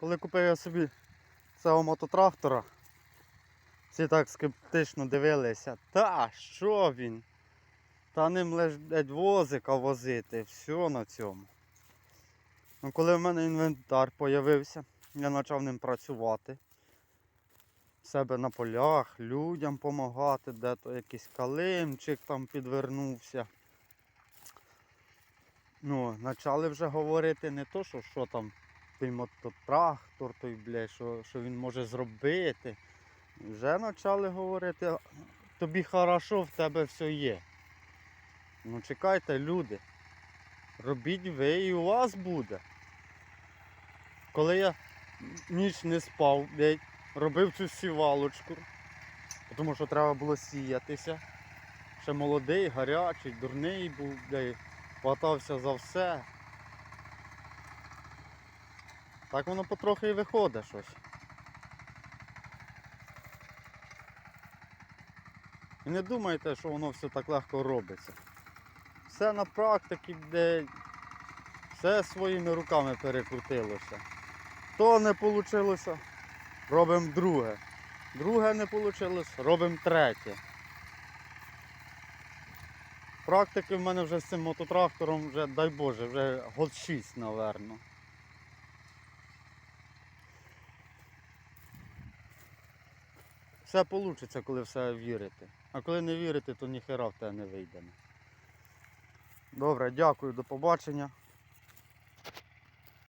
Коли купив я собі цього мототрактора, всі так скептично дивилися. Та що він? Та ним лиш возика возити, все на цьому. Ну, коли в мене інвентар з'явився, я почав ним працювати. В себе на полях, людям допомагати, де то якийсь калимчик там підвернувся. Ну, почали вже говорити не то, що, що там той мототрактор, той, блядь, що, що він може зробити. Вже почали говорити, тобі хорошо, в тебе все є. Ну чекайте, люди. Робіть ви і у вас буде. Коли я ніч не спав, блядь, робив цю сівалочку, тому що треба було сіятися. Ще молодий, гарячий, дурний був, блядь, хватався за все. Так воно потрохи і виходить щось. І не думайте, що воно все так легко робиться. Все на практиці, де все своїми руками перекрутилося. То не вийшло, робимо друге. Друге не вийшло, робимо третє. Практики в мене вже з цим мототрактором вже, дай Боже, вже год 6, напевно. Все вийде, коли все вірите. А коли не вірите, то ніхера в тебе не вийде. Добре, дякую, до побачення.